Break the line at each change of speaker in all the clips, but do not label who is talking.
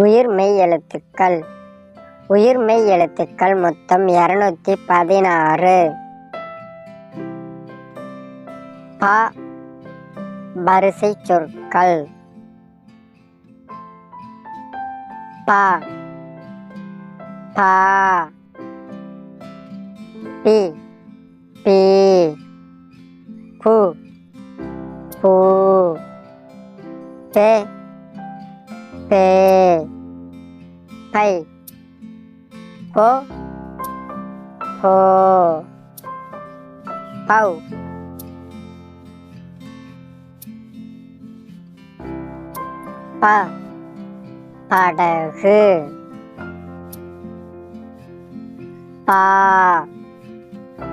உயிர்மெய் எழுத்துக்கள். உயிர்மெய் எழுத்துக்கள் மொத்தம் இரநூத்தி பதினாறு. ப. வரிசை சொற்கள். ப. பா. பி. பி. பு பூ. பே. பே. பை போ போ பௌ ப படகு பா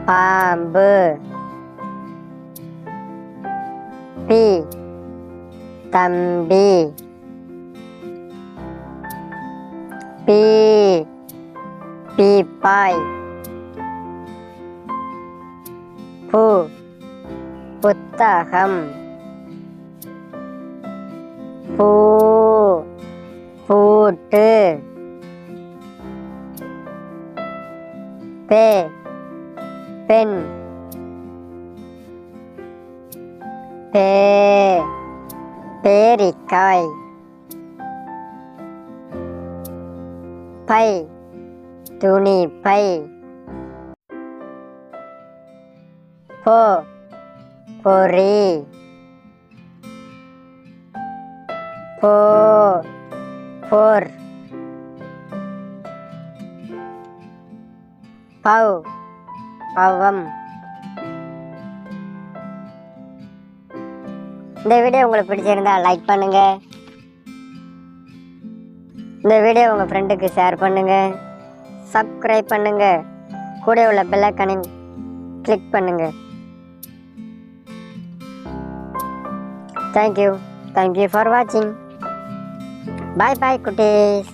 பாம்பு பி தம்பி பி பீப்பாய் பு புத்தகம். பூ பூட்டு. பே பெண். பே பேரிக்காய். பை துணி பை. போ பொறி. போ போர். பவ் பவம். இந்த வீடியோ உங்களுக்கு பிடிச்சிருந்தா லைக் பண்ணுங்கள் இந்த வீடியோ உங்கள் ஃப்ரெண்டுக்கு ஷேர் பண்ணுங்கள் சப்ஸ்கிரைப் பண்ணுங்கள் கூட உள்ள பெல்லக்கனையும் கிளிக் பண்ணுங்கள் thank you thank you for வாட்சிங் பாய் பாய் குட்டீஸ்.